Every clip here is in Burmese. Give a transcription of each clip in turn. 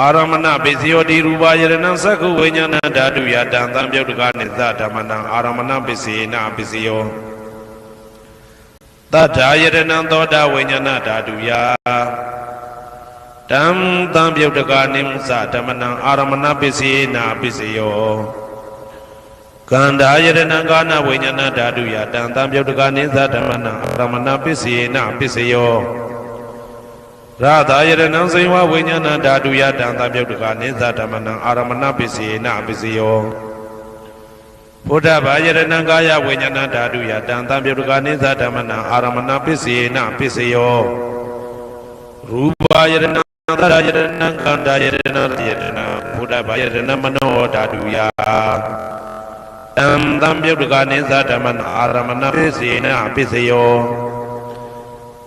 အာရမဏပစ္စယောတိရူပယရဏသက္ခုဝိညာဏဓာတုယတံသံပြုတ်တကနိသဓမ္မနံအာရမဏပစ္စေနပစ္စယောတတ္ထာယရဏသောတာဝိညာဏဓာတုယတံသံပြုတ်တကနိသဓမ္မနံအာရမဏပစ္စေနပစ္စယောကန္တာယရဏကာနဝိညာဏဓာတုယတံသံပြုတ်တကနိသဓမ္မနံအာရမဏပစ္စေနပစ္စယော ရသာယရဏံစေဝဝိညာဏဓာတုယတံသံပြုတ်တကနိသဓမ္မနံအာရမဏပစ္စေနပစ္စယောဘုဒ္ဓဘာယရဏံကာယဝိညာဏဓာတုယတံသံပြုတ်တကနိသဓမ္မနံအာရမဏပစ္စေနပစ္စယောရူပယရဏံသရယရဏံကန္တာယရဏံယရဏံဘုဒ္ဓဘာယရဏံမနောဓာတုယတံသံပြုတ်တကနိသဓမ္မနံအာရမဏပစ္စေနပစ္စယော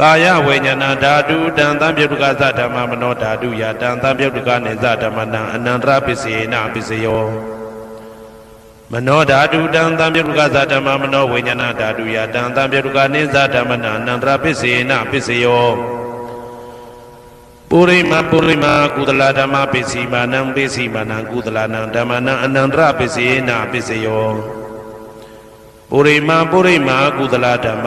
ကာယဝိညာဏဓာတုတံသံပြုတ်တကသဓမ္မမနောဓာတုယတံသံပြုတ်တကနေသဓမ္မနံအနန္တရပစ္စယေနပစ္စယောမနောဓာတုတံသံပြုတ်ကသဓမ္မမနောဝိညာဏဓာတုယတံသံပြုတ်ကနိသဓမ္မနာအနန္တရပစ္စေနပစ္စယောပုရိမပုရိမကုသလဓမ္မပစ္စည်းမာနံပစ္စည်းမာနံကုသလနံဓမ္မနံအနန္တရပစ္စေနပစ္စယောပုရိမပုရိမကုသလဓမ္မ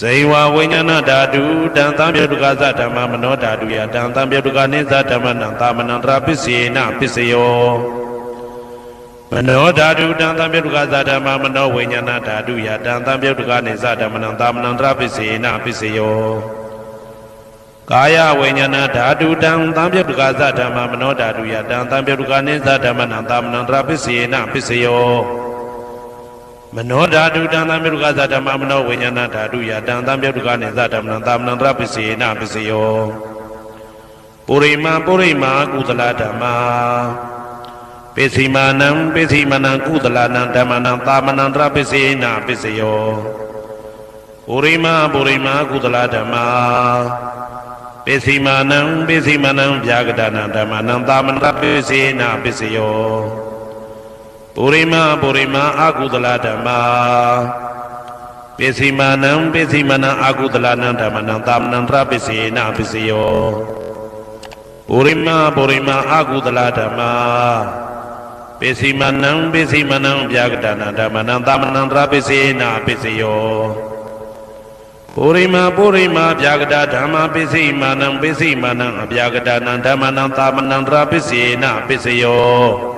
ဇိဝဝိညာဏဓာတုတံသံပြုတ်တကသဓမ္မမနောဓာတုယတံသံပြုတ်တကနိသဓမ္မနံသာမဏံတရာပစ္စေနပစ္စယောမနောဓာတုတံသံပြုတ်တကသဓမ္မမနောဝိညာဏဓာတုယတံသံပြုတ်တကနိသဓမ္မနံသာမဏံတရာပစ္စေနပစ္စယောကာယဝိညာဏဓာတုတံသံပြုတ်တကသဓမ္မမနောဓာတုယတံသံပြုတ်တကနိသဓမ္မနံသာမဏံတရာပစ္စေနပစ္စယော မနောဓာတုတံသံမြုကသဓမ္မမနောဝိညာဏဓာတုယတံသံမြုကနေသဓမ္မနံသာမဏံတရပစ္စေနပစ္စယောပုရိမာပုရိမာကုသလဓမ္မာပိစီမာနံပိစီမနံကုသလနံဓမ္မနံသာမဏံတရပစ္စေနပစ္စယောပုရိမာပုရိမာကုသလဓမ္မာပိစီမာနံပိစီမနံဗျာကတနံဓမ္မနံသာမဏံတရပစ္စေနပစ္စယော ပုရိမာပုရိမာအာကုသလဓမ္မာပိစီမာနံပိစီမနံအာကုသလနံဓမ္မနံသာမဏံတရပစ္စေနပစ္စယောပုရိမာပုရိမာအာကုသလဓမ္မာပိစီမနံပိစီမနံဗျာကတနာဓမ္မနံသာမဏံတရပစ္စေနပစ္စယောပုရိမာပုရိမာဗျာကတဓမ္မာပိစီမာနံပိစီမာနံအဗျာကတနံဓမ္မနံသာမဏံတရပစ္စေနပစ္စယော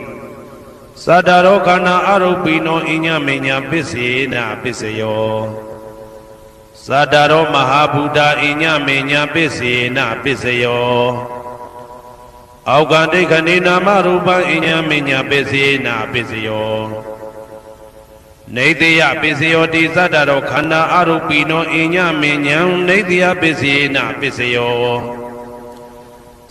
သတ္တရောခန္ဓာအရုပိနောအညမင်းညပစ္စေနာပစ္စယောသတ္တရောမဟာဗုဒ္ဓအညမင်းညပစ္စေနာပစ္စယောအောက်ကဒိဋ္ဌနေနာမရူပံအညမင်းညပစ္စေနာပစ္စယောနေတယပစ္စယောတိသတ္တရောခန္ဓာအရုပိနောအညမဉ္ဉံနေတယပစ္စယေနပစ္စယော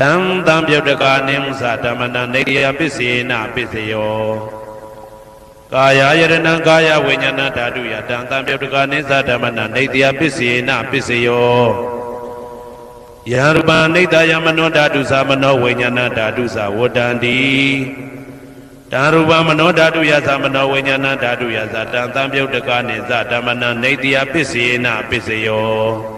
တံတံပြုတ်တကာနိမသဓမ္မနံနေယပစ္စေနပစ္စယောကာယယရဏံကာယဝိညာဏဓာတုယတံတံပြုတ်တကာနိသဓမ္မနံနေတယပစ္စေနပစ္စယောယရူပနိတယမနောဓာတုသမနောဝိညာဏဓာတုသဝတ္တန္တိတာရူပမနောဓာတုယသမနောဝိညာဏဓာတုယသတံတံပြုတ်တကာနိသဓမ္မနံနေတယပစ္စေနပစ္စယော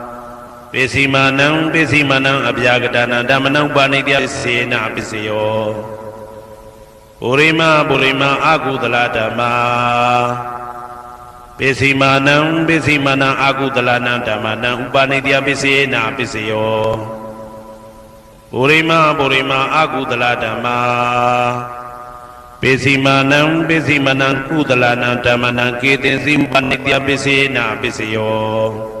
ပိစီမနံပိစီမနံအပြာကတနာဓမ္မနံဥပနိတယပစ္စေနပစ္စယောပုရိမာပုရိမာအာကုသလဓမ္မာပိစီမာနံပိစီမာနံအာကုသလနံဓမ္မနံဥပနိတယပစ္စေနပစ္စယောပုရိမာပုရိမာအာကုသလဓမ္မာပိစီမာနံပိစီမာနံကုသလနံဓမ္မနံကေတင်စီဥပနိတယပစ္စေနပစ္စယော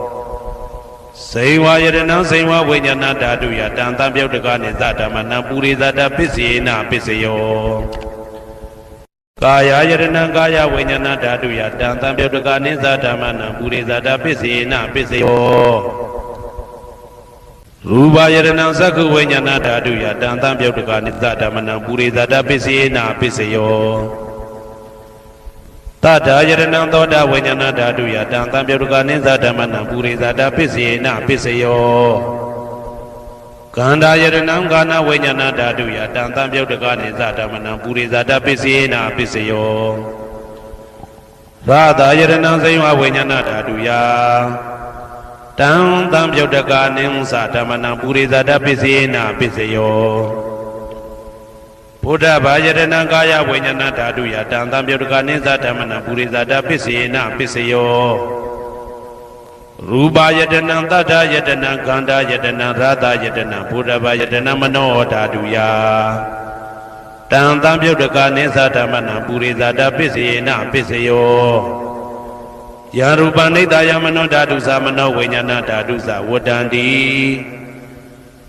စေဝါယရဏံစေဝဝိညာဏဓာတုယတံတံပြုတ်တကနိသဓမ္မနံပုရိသတာပစ္စေနပစ္စယောကာယယရဏံကာယဝိညာဏဓာတုယတံတံပြုတ်တကနိသဓမ္မနံပုရိသတာပစ္စေနပစ္စယောရူပယရဏံသက္ခုဝိညာဏဓာတုယတံတံပြုတ်တကနိသဓမ္မနံပုရိသတာပစ္စေနပစ္စယော တထာယရဏံသောတာဝိညာဏဓာတုယတံတံပြုတ်တကနိသဓမ္မနံပုရိသတာပစ္စေနပစ္စယောကန္တာယရဏံကာနဝိညာဏဓာတုယတံတံပြုတ်တကနိသဓမ္မနံပုရိသတာပစ္စေနာပစ္စယောကရာသာယရဏံစိဝဝိညာဏဓာတုယတံတံပြုတ်တကာနိဉ္စဓမ္မနံပုရိသတပစ္စေနပစ္စယော ဘုဒ္ဓဘာယရဏံကာယဝိညာဏဓာတုယတံတံပြုတ်တကာနိဉ္စဓမ္မနံပုရိသတပစ္စေနပစ္စယောရူပယတနံတတ္ထယတနံခန္ဓာယတနံရာသယတနံဘုဒ္ဓဘာယတနံမနောဓာတုယတံတံပြုတ်တကာနိသဓမ္မနံပုရိသတာပစ္စယေနပစ္စယောယာရူပနိတယမနောဓာတုသမနောဝိညာဏဓာတုသဝတ္တန္တိ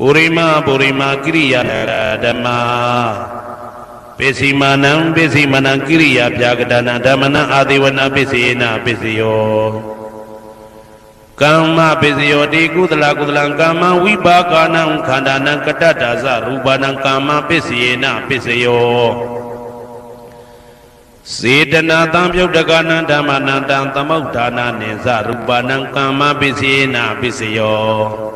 ပုရိမပုရိမကိရိယာဓမ္မာပိစီမာနံပိစီမနံကိရိယာပြာကတနာဓမ္မနံအာတိဝနာပိစီနာပိစယောကမ္မပိစယောတိကုသလကုသလံကမ္မဝိပါကနံခန္ဓာနံကတ္တတာဇရူပနံကမ္မပိစီနာပိစယောစေတနာတံပြုတ်တကနံဓမ္မနံတံသမုဋ္ဌာနာနိသရူပနံကမ္မပစ္စေနာပစ္စယော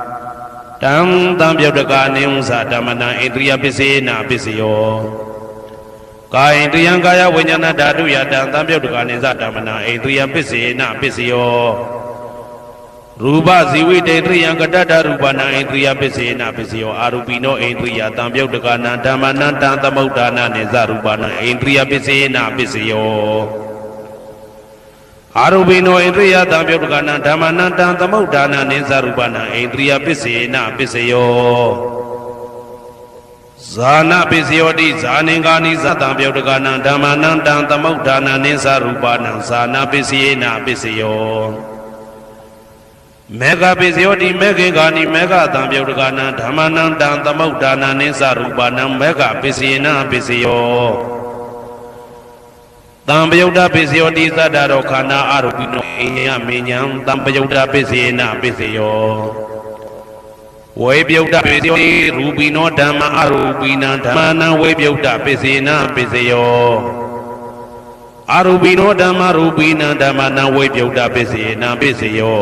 တံတံပြုတ်တကနိဥ္စဓမ္မနံဣန္ဒရိယပစ္စေနပစ္စယောကာယိန္ဒရိယံကာယဝိညာဏဓာတုယတံတံပြုတ်တကနိသဓမ္မနံဣန္ဒရိယပစ္စေနပစ္စယောရူပဇီဝိတေတရိယံကတတ္တရူပနာဣန္ဒရိယပစ္စေနပစ္စယောအာရူပိနောဣန္ဒရိယတံပြုတ်တကနာဓမ္မနံတံသမုဋ္ဌာနာနိဇရူပနာဣန္ဒရိယပစ္စေနပစ္စယော အာရူပိနောဣန္ဒရိယတံပြုတ်တကနာဓမ္မနံတံသမုဋ္ဌာနာနိဇရူပနာဣန္ဒရိယပစ္စေနပစ္စယောဇာနာပစ္စယောတိဇာနင်္ဂာနိသတံပြုတ်တကနာဓမ္မနံတံသမုဋ္ဌာနာနိဇရူပနာဇာနာပစ္စယေနပစ္စယောမေဃပိစယောတိမေခေကာနိမေဃတံပြုတ်တကနံဓမ္မနံတံသမုဋ္ဌာနံနိသရူပနံမေဃပိစေနပိစယော တံပယုတ်တပိစယောတိသတ္တရောခန္ဓာအရူပိနောအိယမေညံတံပယုတ်တပိစေနပိစယောဝေပြုတ်တပိစယောတိရူပိနောဓမ္မအရူပိနံဓမ္မနံဝေပြုတ်တပိစေနပိစယောအရူပိနောဓမ္မရူပိနံဓမ္မနံဝေပြုတ်တပိစေနပိစယော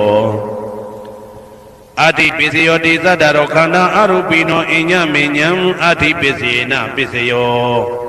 အတ္တိပစ္စယောတိသတ္တရောခန္ဓာအရူပိနောအညမေညံအတ္တိပစ္စေနပစ္စယော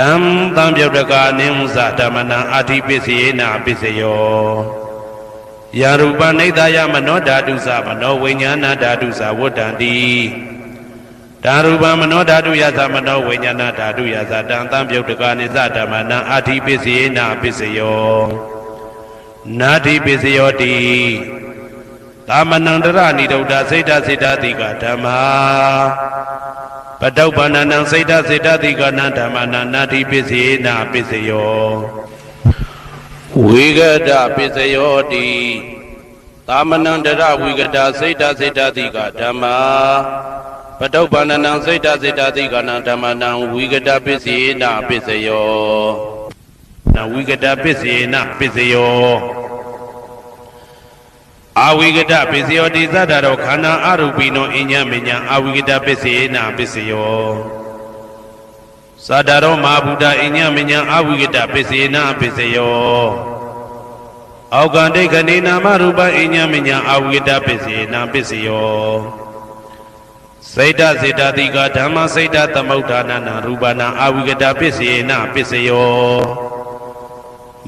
တံသံပြုတ်တကနိသဓမ္မနံအထိပစ္စယေနာပစ္စယောယာရူပနိဒာယမနောဓာတုသမနောဝိညာဏဓာတုသဝတ္တံတိဓာရူပမနောဓာတုယသမနောဝိညာဏဓာတုယသတံသံပြုတ်တကနိသဓမ္မနံအထိပစ္စယေနာပစ္စယောနာတိပစ္စယောတိသာမဏံတရဏိဒုဒ္ဓစိတ်တစိတ်တတိကဓမ္မာ ပတုပ္ပန္နံစိတ်တစိတ်တတိကနံဓမ္မနာနာတိပစ္စေနာပစ္စယောဝိကတပစ္စယောတိသာမဏံတရဝိကတစိတ်တစိတ်တတိကဓမ္မာပတုပ္ပန္နံစိတ်တစိတ်တတိကနံဓမ္မနာဝိကတပစ္စေနာပစ္စယောနာဝိကတပစ္စေနာပစ္စယော အာဝိကတပစ္စယောတိသတ္တရောခန္ဓာအရူပိနောအညမညာအာဝိကတပစ္စေနာပစ္စယောသတ္တရောမဟာဗုဒ္ဓအညမညာအာဝိကတပစ္စေနာပစ္စယောအောက်ကံဒိဋ္ဌနေနာမရူပအညမညာအာဝိကတပစ္စေနာပစ္စယောစိတ်တစေတတိကဓမ္မစိတ်တသမုဋ္ဌာနနာရူပနာအာဝိကတပစ္စေနာပစ္စယော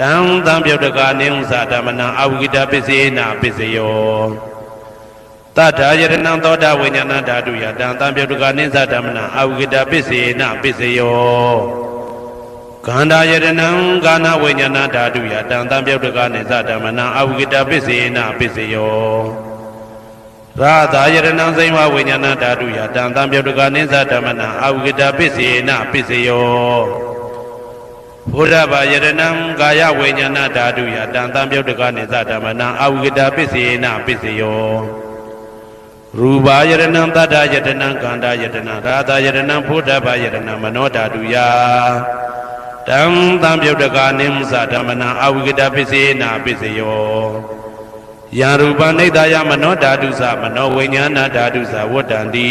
တံသံပြုတ်တကနိဥ္စာဓမ္မနံအဝိကတပစ္စေနာပစ္စယောတတ္ထာယရဏံသောတာဝိညာဏဓာတုယတံသံပြုတ်တကနိသဓမ္မနံအဝိကတပစ္စေနာပစ္စယောခန္ဓာယရဏံကာနဝိညာဏဓာတုယတံသံပြုတ်တကနိသဓမ္မနံအဝိကတပစ္စေနာပစ္စယောရာသာယရဏံစိမဝိညာဏဓာတုယတံသံပြုတ်တကနိသဓမ္မနံအဝိကတပစ္စေနာပစ္စယော ဘုရားဘာယရဏံကာယဝိညာဏဓာတုယတံတံပြုတ်တကနိသဓမ္မနံအဝိကတပစ္စေနပစ္စယောရူပါယရဏံတတ္တယတနံကန္တာယတနံရာသယရဏံဘုရားဘာယရဏံမနောဓာတုယတံတံပြုတ်တကနိသဓမ္မနံအဝိကတပစ္စေနပစ္စယောယံရူပနိဒာယမနောဓာတုသမနောဝိညာဏဓာတုသဝတ္တံတိ